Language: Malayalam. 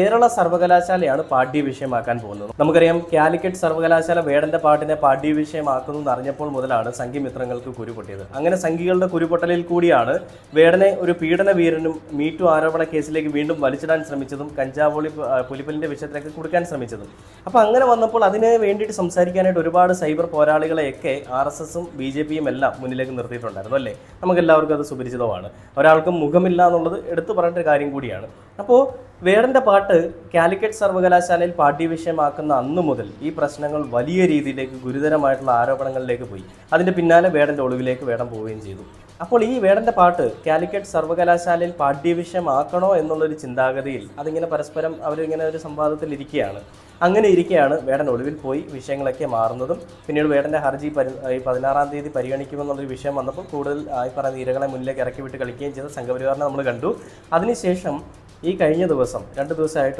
കേരള സർവകലാശാലയാണ് പാഠ്യ വിഷയമാക്കാൻ പോകുന്നത്. നമുക്കറിയാം കാലിക്കറ്റ് സർവകലാശാല വേടന്റെ പാട്ടിനെ പാഠ്യ വിഷയമാക്കുന്നു എന്ന് അറിഞ്ഞപ്പോൾ മുതലാണ് സംഘിമിത്രങ്ങൾക്ക് കുരുപൊട്ടിയത് അങ്ങനെ സംഘികളുടെ കുരുപൊട്ടലിൽ കൂടിയാണ് വേടനെ ഒരു പീഡന വീരനും മീറ്റു ആരോപണ കേസിലേക്ക് വീണ്ടും വലിച്ചിടാൻ ശ്രമിച്ചതും കഞ്ചാവോളി പുലിപ്പലിന്റെ വിഷയത്തിലേക്ക് കൊടുക്കാൻ ശ്രമിച്ചതും. അപ്പോൾ അങ്ങനെ വന്നപ്പോൾ അതിന് വേണ്ടിയിട്ട് സംസാരിക്കാനായിട്ട് ഒരുപാട് സൈബർ പോരാളികളെയൊക്കെ ആർ എസ് എസും ബി ജെ പിയും എല്ലാം മുന്നിലേക്ക് നിർത്തിയിട്ടുണ്ടായിരുന്നു അല്ലേ? നമുക്ക് എല്ലാവർക്കും അത് സുപരിചിതമാണ്. ഒരാൾക്കും മുഖമില്ല എന്നുള്ളത് എടുത്തു പറഞ്ഞിട്ട് കാര്യം കൂടിയാണ്. അപ്പോൾ വേടന്റെ പാട്ട്? കാലിക്കറ്റ് സർവകലാശാലയിൽ പാഠ്യവിഷയമാക്കുന്ന അന്നു മുതൽ ഈ പ്രശ്നങ്ങൾ വലിയ രീതിയിലേക്ക് ഗുരുതരമായിട്ടുള്ള ആരോപണങ്ങളിലേക്ക് പോയി. അതിന്റെ പിന്നാലെ വേടന്റെ ഒളിവിലേക്ക് വേടം പോവുകയും ചെയ്തു. അപ്പോൾ ഈ വേടന്റെ പാട്ട് കാലിക്കറ്റ് സർവകലാശാലയിൽ പാഠ്യവിഷയമാക്കണോ എന്നുള്ളൊരു ചിന്താഗതിയിൽ അതിങ്ങനെ പരസ്പരം അവരിങ്ങനെ ഒരു സംവാദത്തിൽ ഇരിക്കുകയാണ്. അങ്ങനെ ഇരിക്കെയാണ് വേടൻ ഒളിവിൽ പോയി വിഷയങ്ങളൊക്കെ മാറുന്നതും പിന്നീട് വേടന്റെ ഹർജി പരി പതിനാറാം തീയതി പരിഗണിക്കുമെന്നുള്ളൊരു വിഷയം വന്നപ്പോൾ കൂടുതൽ ഈ പറയുന്ന ഇരകളെ മുന്നിലേക്ക് ഇറക്കി വിട്ട് കളിക്കുകയും ചെയ്ത സംഘപരിവാറിനെ നമ്മൾ കണ്ടു. അതിനുശേഷം ഈ കഴിഞ്ഞ ദിവസം രണ്ട് ദിവസമായിട്ട്